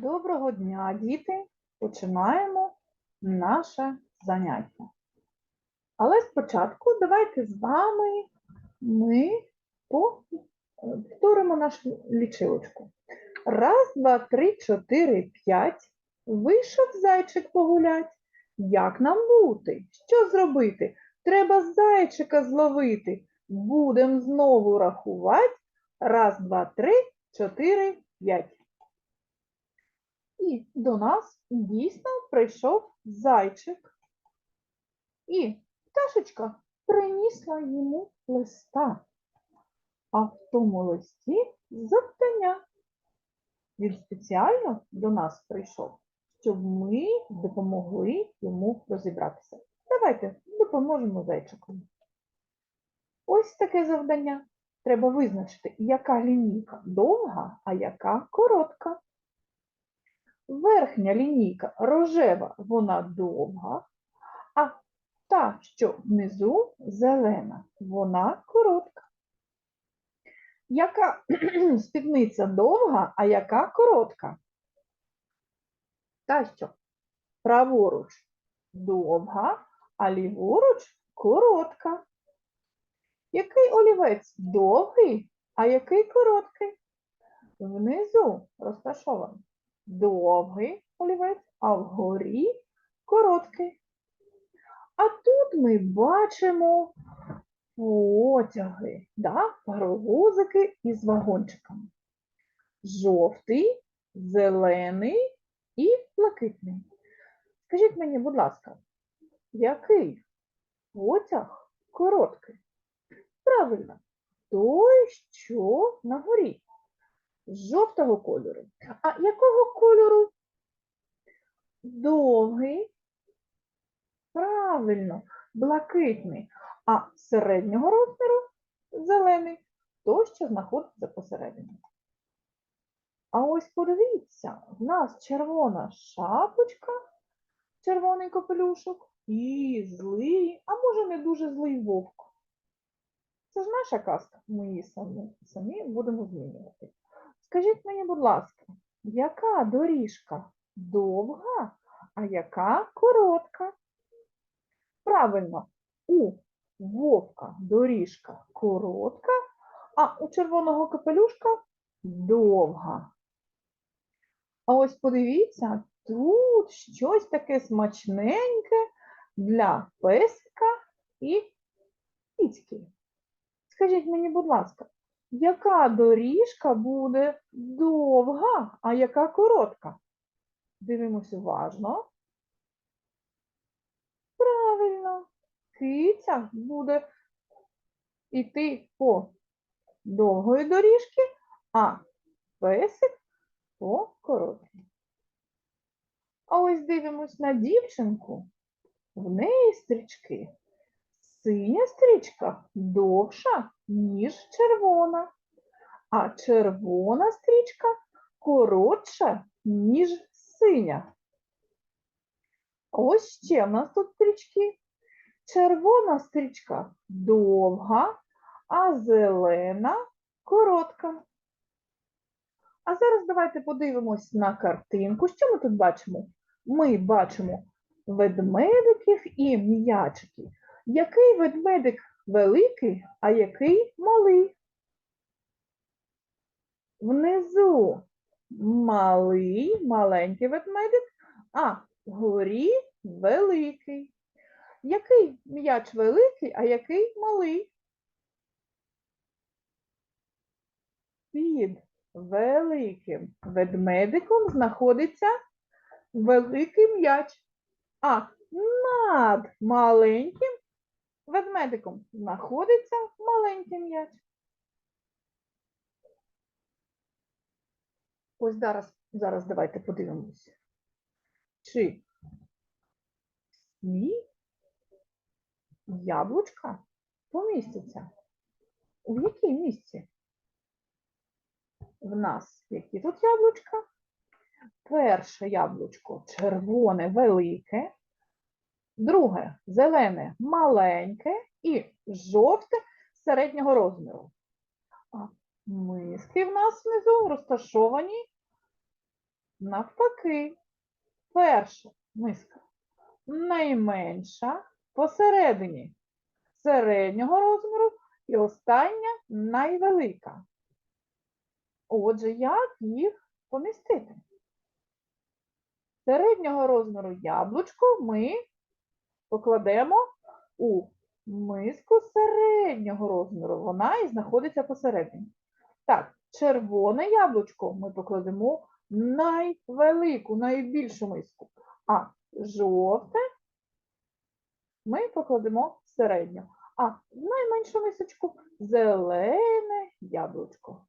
Доброго дня, діти! Починаємо наше заняття. Але спочатку давайте з вами ми повторимо нашу лічилочку. Раз, два, три, чотири, п'ять. Вийшов зайчик погулять. Як нам бути? Що зробити? Треба зайчика зловити. Будем знову рахувати. Раз, два, три, чотири, п'ять. І до нас дійсно прийшов зайчик. І пташечка принісла йому листа. А в тому листі завдання. Він спеціально до нас прийшов, щоб ми допомогли йому розібратися. Давайте допоможемо зайчику. Ось таке завдання. Треба визначити, яка лінійка довга, а яка коротка. Верхня лінійка рожева, вона довга, а та, що внизу зелена, вона коротка. Яка спідниця довга, а яка коротка? Та, що праворуч довга, а ліворуч коротка. Який олівець довгий, а який короткий? Внизу розташований довгий олівець, а вгорі короткий. А тут ми бачимо потяги, да? паровозики із вагончиками. Жовтий, зелений і блакитний. Скажіть мені, будь ласка, який потяг короткий? Правильно, той, що на горі жовтого кольору. А якого кольору? Довгий. Правильно, блакитний. А середнього розміру зелений, той, що знаходиться посередині. А ось подивіться, в нас червона шапочка, червоний капелюшок і злий, а може не дуже злий вовк. Це ж наша казка, ми її самі, самі будемо змінювати. Скажіть мені, будь ласка, яка доріжка довга, а яка коротка? Правильно, у вовка доріжка коротка, а у червоного капелюшка довга. А ось подивіться, тут щось таке смачненьке для песика і кіцьки. Скажіть мені, будь ласка, яка доріжка буде довга, а яка коротка? Дивимось уважно. Правильно, киця буде йти по довгої доріжки, а песик по короткій. А ось дивимось на дівчинку. В неї стрічки. Синя стрічка довша, ніж червона, а червона стрічка коротша, ніж синя. Ось ще в нас тут стрічки. Червона стрічка довга, а зелена коротка. А зараз давайте подивимось на картинку. Що ми тут бачимо? Ми бачимо ведмедиків і м'ячиків. Який ведмедик великий, а який малий? Внизу малий, маленький ведмедик, а вгорі великий. Який м'яч великий, а який малий? Під великим ведмедиком знаходиться великий м'яч, а над маленьким ведмедиком знаходиться маленький м'яч. Ось зараз, зараз давайте подивимося. Чи всі яблучка помістяться? У якій місці? В нас які тут яблучка? Перше яблучко червоне велике, друге зелене маленьке і жовте середнього розміру. А миски в нас внизу розташовані навпаки. Перша миска найменша посередині середнього розміру і остання найвелика. Отже, як їх помістити? Середнього розміру яблучко ми покладемо у миску середнього розміру. Вона і знаходиться посередині. Так, червоне яблучко ми покладемо в найвелику, найбільшу миску. А жовте ми покладемо в середню. А найменшу мисочку зелене яблучко.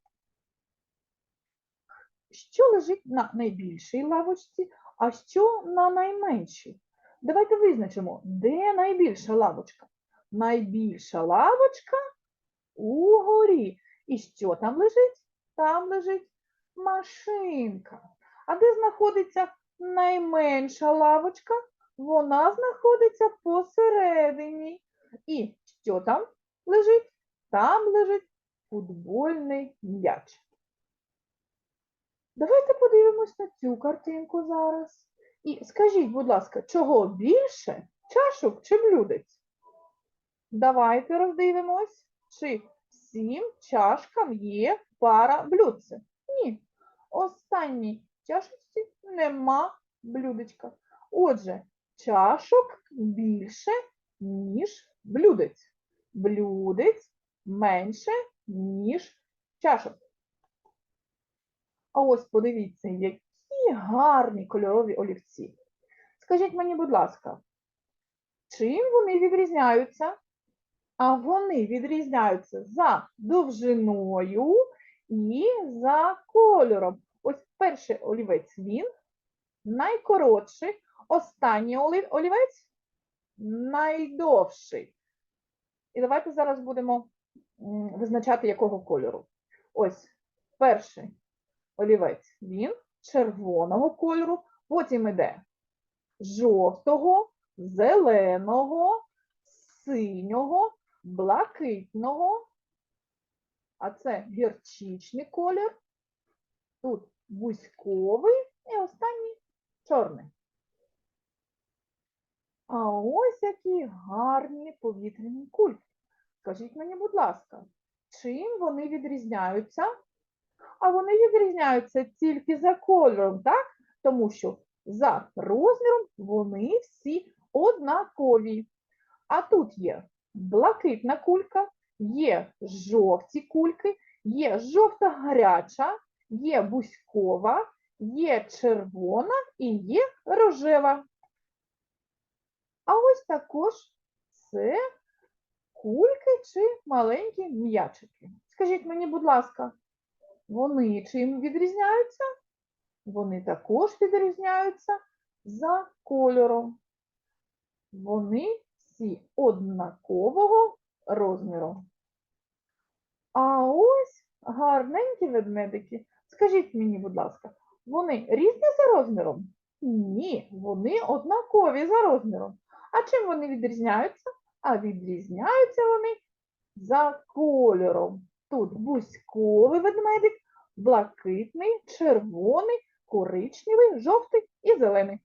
Що лежить на найбільшій лавочці, а що на найменшій? Давайте визначимо, де найбільша лавочка. Найбільша лавочка угорі. І що там лежить? Там лежить машинка. А де знаходиться найменша лавочка? Вона знаходиться посередині. І що там лежить? Там лежить футбольний м'яч. Давайте подивимось на цю картинку зараз. І скажіть, будь ласка, чого більше чашок чи блюдець? Давайте роздивимось, чи всім чашкам є пара блюдце. Ні. Останній чашечці нема блюдечка. Отже, чашок більше, ніж блюдець. Блюдець менше, ніж чашок. А ось подивіться, які гарні кольорові олівці. Скажіть мені, будь ласка, чим вони відрізняються? А вони відрізняються за довжиною і за кольором. Ось перший олівець він найкоротший, останній олів- олівець найдовший. І давайте зараз будемо визначати, якого кольору. Ось перший олівець він червоного кольору, потім іде жовтого, зеленого, синього, блакитного, а це гірчичний колір, тут бузьковий і останній чорний. А ось які гарні повітряні кульки. Скажіть мені, будь ласка, чим вони відрізняються? А вони відрізняються тільки за кольором, так? Тому що за розміром вони всі однакові. А тут є блакитна кулька, є жовті кульки, є жовто-гаряча, є бузькова, є червона і є рожева. А ось також це кульки чи маленькі м'ячики. Скажіть мені, будь ласка, вони чим відрізняються? Вони також відрізняються за кольором. Вони всі однакового розміру. А ось гарненькі ведмедики. Скажіть мені, будь ласка, вони різні за розміром? Ні, вони однакові за розміром. А чим вони відрізняються? А відрізняються вони за кольором. Тут бузьковий ведмедик, блакитний, червоний, коричневий, жовтий і зелений.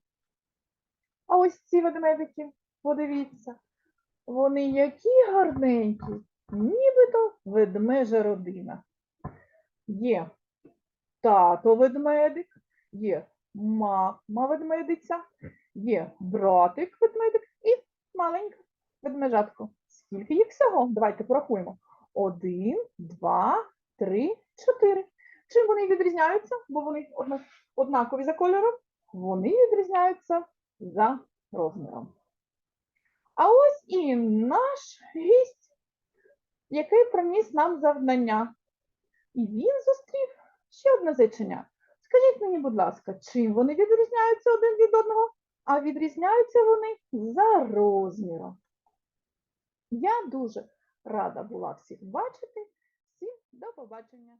А ось ці ведмедики, подивіться, вони які гарненькі, нібито ведмежа родина. Є тато ведмедик, є мама ведмедиця, є братик ведмедик і маленька ведмежатко. Скільки їх всього? Давайте порахуємо. Один, два, три, чотири. Чим вони відрізняються? Бо вони однакові за кольором. Вони відрізняються за розміром. А ось і наш гість, який приніс нам завдання. І він зустрів ще одне зайчиня. Скажіть мені, будь ласка, чим вони відрізняються один від одного? А відрізняються вони за розміром. Я дуже рада була всіх бачити. Всім до побачення.